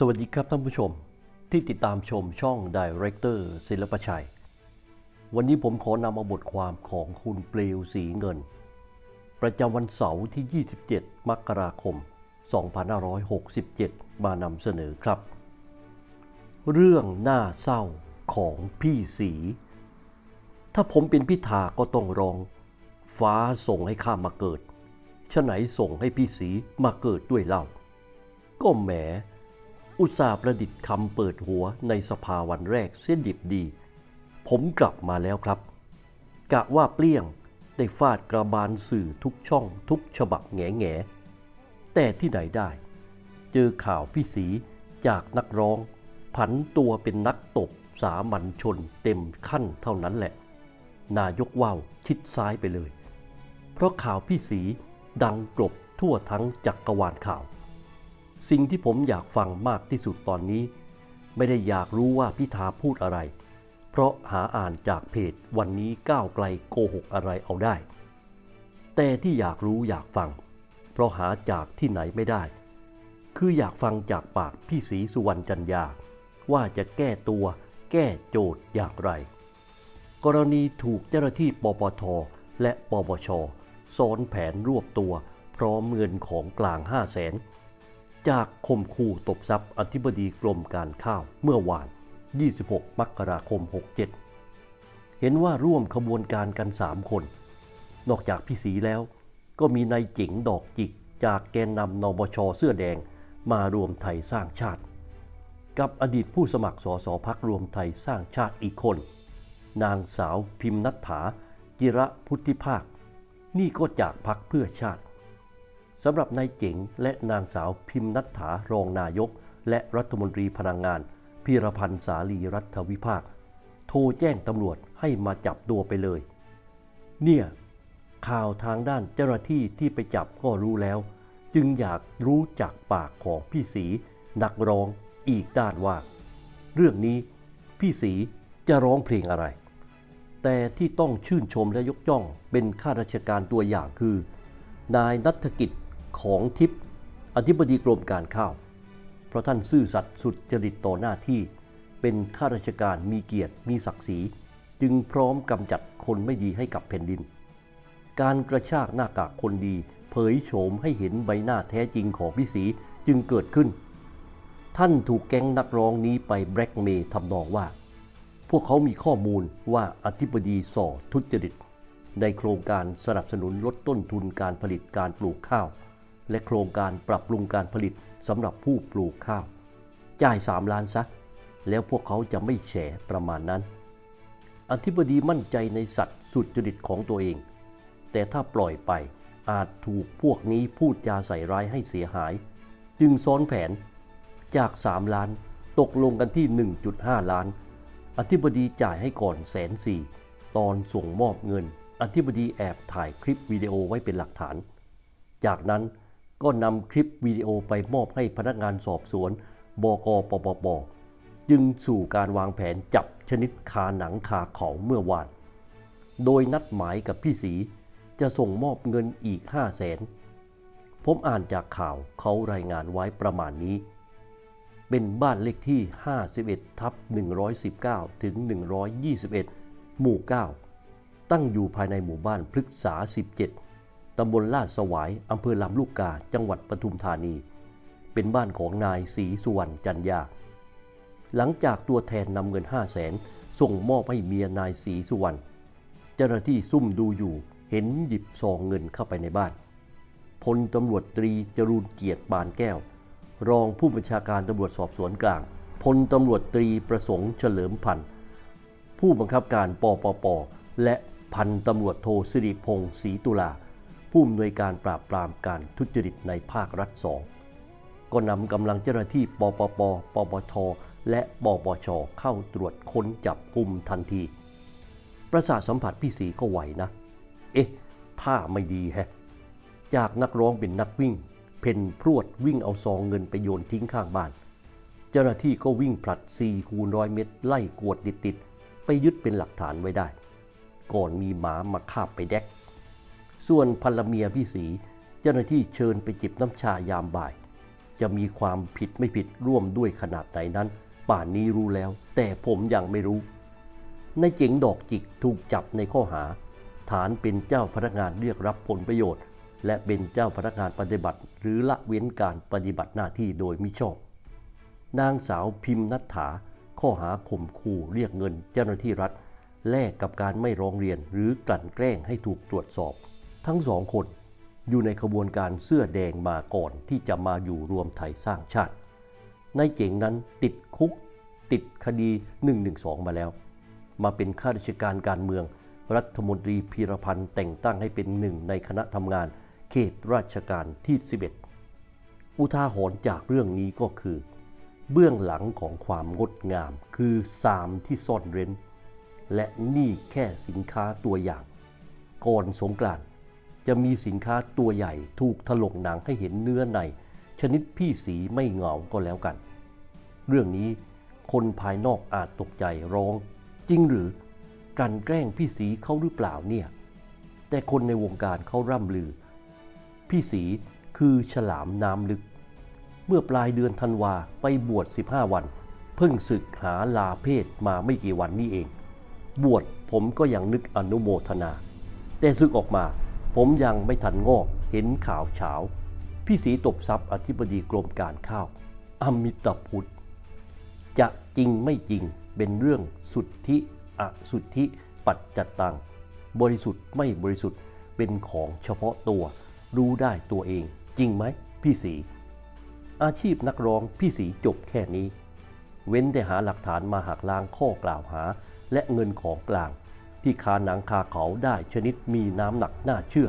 สวัสดีครับท่านผู้ชมที่ติดตามชมช่อง Director ศิลปชัย วันนี้ผมขอนำเอาบทความของคุณเปลวสีเงิน ประจำวันเสาร์ที่ 27 มกราคม 2567 มานำเสนอครับ เรื่องน่าเศร้าของพี่สี ถ้าผมเป็นพิธาก็ต้องร้อง ฟ้าส่งให้ข้ามาเกิดฉะไหนส่งให้พี่สีมาเกิดด้วยเล่า ก็แหม อุตส่าห์ประดิษฐ์คำเปิดหัวในสภาวันแรกเส้นดิบดี ผมกลับมาแล้วครับ กะว่าเปลี่ยงได้ฟาดกระบาลสื่อทุกช่องทุกฉบับแง่แง่แต่ที่ไหนได้ เจอข่าวพี่สีจากนักร้อง ผันตัวเป็นนักตบสามัญชนเต็มขั้นเท่านั้นแหละ นายกว่าวชิดซ้ายไปเลย เพราะข่าวพี่สีดังกลบทั่วทั้งจักรวาลข่าว สิ่งที่ผมอยากฟังมากที่สุดตอนนี้ ไม่ได้อยากรู้ว่าพิธาพูดอะไร เพราะหาอ่านจากเพจวันนี้ก้าวไกลโกหกอะไรเอาได้ แต่ที่อยากรู้อยากฟัง เพราะหาจากที่ไหนไม่ได้ คืออยากฟังจากปากพี่ศรีสุวรรณจันยา ว่าจะแก้ตัว แก้โจทย์อย่างไร กรณีถูกเจ้าหน้าที่ปปท และปปชซ้อนแผนรวบตัว พร้อมเงินของกลาง5 0 0แสน จากข่มขู่ตบทรัพย์อธิบดีกรมการข้าวเมื่อวาน 26 มกราคม 67 เห็นว่าร่วมขบวนการกัน 3 คน นอกจากพี่สีแล้ว ก็มีนายเจ๋งดอกจิกจากแกนนำนบชเสื้อแดงมารวมไทยสร้างชาติ กับอดีตผู้สมัครสสพักรวมไทยสร้างชาติอีกคน นางสาวพิมพ์นัฐถาจิระพุทธิภาค นี่ก็จากพักเพื่อชาติ สำหรับนายเจ๋งและนางสาวพิมพ์นัฐถารองนายก และรัฐมนตรีพลังงานพีรพันธ์สาลีรัฐวิภาค โทรแจ้งตำรวจให้มาจับตัวไปเลย เนี่ย ข่าวทางด้านเจ้าหน้าที่ที่ไปจับก็รู้แล้ว จึงอยากรู้จากปากของพี่สีนักร้องอีกด้านว่า เรื่องนี้พี่สีจะร้องเพลงอะไร แต่ที่ต้องชื่นชมและยกย่องเป็นข้าราชการตัวอย่างคือ นายนัฐกิจ ของทิพย์อธิบดีกรมการข้าว เพราะท่านซื่อสัตย์สุดจริตต่อหน้าที่ เป็นข้าราชการมีเกียรติมีศักดิ์ศรี จึงพร้อมกำจัดคนไม่ดีให้กับแผ่นดิน การกระชากหน้ากากคนดี เผยโฉมให้เห็นใบหน้าแท้จริงของพี่ศรีจึงเกิดขึ้น ท่านถูกแก๊งนักร้องนี้ไปแบล็กเมย์ทำนองว่า พวกเขามีข้อมูลว่าอธิบดีส่อทุจริตในโครงการสนับสนุนลดต้นทุนการผลิตการปลูกข้าว และโครงการปรับปรุงการผลิตสำหรับผู้ปลูกข้าว จ่าย 3 ล้านซะ แล้วพวกเขาจะไม่แฉประมาณนั้น อธิบดีมั่นใจในสัตว์สุจริตของตัวเอง แต่ถ้าปล่อยไปอาจถูกพวกนี้พูดจาใส่ร้ายให้เสียหาย จึงซ้อนแผนจาก 3 ล้านตกลงกันที่ 1.5 ล้าน อธิบดีจ่ายให้ก่อนแสนสี่ตอนส่งมอบเงิน อธิบดีแอบถ่ายคลิปวิดีโอไว้เป็นหลักฐาน จากนั้น ก็นำคลิปวิดีโอไปมอบให้พนักงานสอบสวน บกปปป จึงสู่การวางแผนจับชนิดคาหนังคาเขาเมื่อวาน โดยนัดหมายกับพี่สีจะส่งมอบเงินอีก 5 0 0แสนผมอ่านจากข่าวเขารายงานไว้ประมาณนี้ เป็นบ้านเลขที่ 51 ทับ 119 ถึง 121 หมู่ 9 ตั้งอยู่ภายในหมู่บ้านพฤกษา 17 ตำบลลาดสวายอำเภอลำลูกกา จังหวัดปทุมธานี เป็นบ้านของนายศรีสุวรรณจันยา หลังจากตัวแทนนำเงิน 5 0 0แสนส่งมอบให้เมียนายศรีสุวรรณ เจ้าหน้าที่ซุ่มดูอยู่ เห็นหยิบซองเงินเข้าไปในบ้าน พลตำรวจตรีจรูนเกียรติปานแก้ว รองผู้บัญชาการตำรวจสอบสวนกลาง พลตำรวจตรีประสงค์เฉลิมพันธ์ผู้บังคับการปปป และพันตำรวจโทสิริพงศ์ศรีตุลา ผู้อำนวยการปราบปรามการทุจริตในภาครัฐสองก็นำกำลังเจ้าหน้าที่ปปป ปปท และปปช เข้าตรวจค้นจับกลุ่มทันที ประสาทสัมผัสพี่สีก็ไหวนะ เอ๊ะ ท่าไม่ดีแฮะ จากนักร้องเป็นนักวิ่ง เพ่นพรวดวิ่งเอาซองเงินไปโยนทิ้งข้างบ้าน เจ้าหน้าที่ก็วิ่งผลัด4คูณร้อยเมตร ไล่กวดติดๆไปยึดเป็นหลักฐานไว้ได้ ก่อนมีหมามาคาบไปแดก ส่วนภรรเมียพี่สี เจ้าหน้าที่เชิญไปจิบน้ำชายามบ่าย จะมีความผิดไม่ผิดร่วมด้วยขนาดไหนนั้น ป่านนี้รู้แล้ว แต่ผมยังไม่รู้ในายเจ๋งดอกจิกถูกจับในข้อหา ฐานเป็นเจ้าพนักงานเรียกรับผลประโยชน์ และเป็นเจ้าพนักงานปฏิบัติ หรือละเว้นการปฏิบัติหน้าที่โดยมิชอบ นางสาวพิมพ์นัฐถา ข้อหาข่มขู่เรียกเงินเจ้าหน้าที่รัฐ แลกกับการไม่ร้องเรียนหรือกลั่นแกล้งให้ถูกตรวจสอบ ทั้งสองคนอยู่ในขบวนการเสื้อแดงมาก่อนที่จะมาอยู่รวมไทยสร้างชาติ นายเจ๋งนั้นติดคุกติดคดี 112 มาแล้ว มาเป็นข้าราชการการเมือง รัฐมนตรีพีรพันธ์แต่งตั้งให้เป็นหนึ่งในคณะทำงานเขตราชการที่ 11 อุทาหรณ์จากเรื่องนี้ก็คือ เบื้องหลังของความงดงามคือสามที่ซ่อนเร้น และนี่แค่สินค้าตัวอย่าง ก่อนสงกรานต์ จะมีสินค้าตัวใหญ่ถูกถลกหนังให้เห็นเนื้อใน ชนิดพี่สีไม่เหงาก็แล้วกัน เรื่องนี้คนภายนอกอาจตกใจร้อง จริงหรือกลันแกล้งพี่สีเขาหรือเปล่าเนี่ย แต่คนในวงการเขาร่ำลือ พี่สีคือฉลามน้ำลึก เมื่อปลายเดือนธันวาไปบวช 15 วัน เพิ่งศึกหาลาเพศมาไม่กี่วันนี่เอง บวชผมก็ยังนึกอนุโมทนา แต่ศึกออกมา ผมยังไม่ทันงอกเห็นข่าวเฉาพี่สีตบทรัพย์อธิบดีกรมการข้าวอมิตาพุทธจะจริงไม่จริงเป็นเรื่องสุทธิอสุทธิปัจจตัง บริสุทธิ์ไม่บริสุทธิ์เป็นของเฉพาะตัว รู้ได้ตัวเอง จริงไหมพี่สี อาชีพนักร้องพี่สีจบแค่นี้ เว้นแต่หาหลักฐานมาหักล้างข้อกล่าวหา และเงินของกลาง ที่คาหนังคาเขาได้ชนิดมีน้ำหนักน่าเชื่อ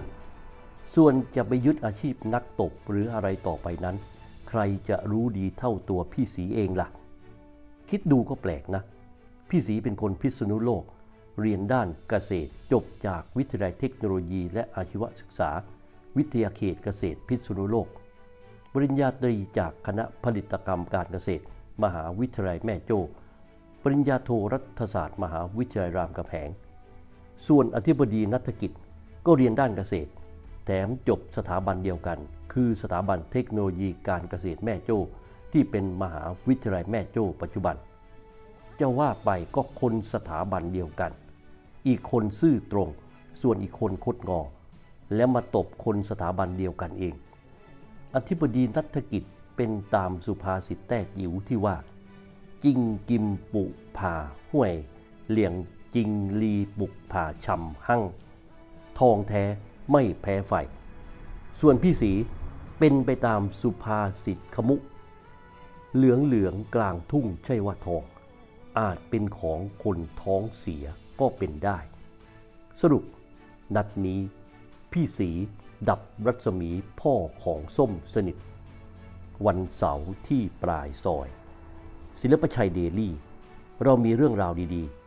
ส่วนจะไปยึดอาชีพนักตบหรืออะไรต่อไปนั้น ใครจะรู้ดีเท่าตัวพี่สีเองล่ะ คิดดูก็แปลกนะ พี่สีเป็นคนพิษณุโลก เรียนด้านเกษตรจบจากวิทยาลัยเทคโนโลยี และอาชีวศึกษา วิทยาเขตเกษตรพิษณุโลก ปริญญาตรีจากคณะผลิตกรรมการเกษตร มหาวิทยาลัยแม่โจ้ปริญญาโทรัฐศาสตร์ มหาวิทยาลัยรามคำแหง ส่วนอธิบดีนัฐกิจก็เรียนด้านเกษตร แถมจบสถาบันเดียวกัน คือสถาบันเทคโนโลยีการเกษตรแม่โจ้ ที่เป็นมหาวิทยาลัยแม่โจ้ปัจจุบันจะว่าไปก็คนสถาบันเดียวกัน อีกคนซื่อตรง ส่วนอีกคนคดงอ แล้วมาตบคนสถาบันเดียวกันเอง อธิบดีนัฐกิจเป็นตามสุภาษิตแต้จิ๋วที่ว่า จิงกิมปุผ่าห้วย เหลียง จิงลีปุกผ่าชำหั่ง ทองแท้ไม่แพ้ไฟ ส่วนพี่สีเป็นไปตามสุภาษิตขมุ เหลืองเหลืองกลางทุ่งใช่ว่าทอง อาจเป็นของคนท้องเสียก็เป็นได้ สรุปนัดนี้พี่สีดับรัศมีพ่อของส้มสนิท วันเสาร์ที่ปลายซอย ศิลปชัยเดลี่ เรามีเรื่องราวดีๆ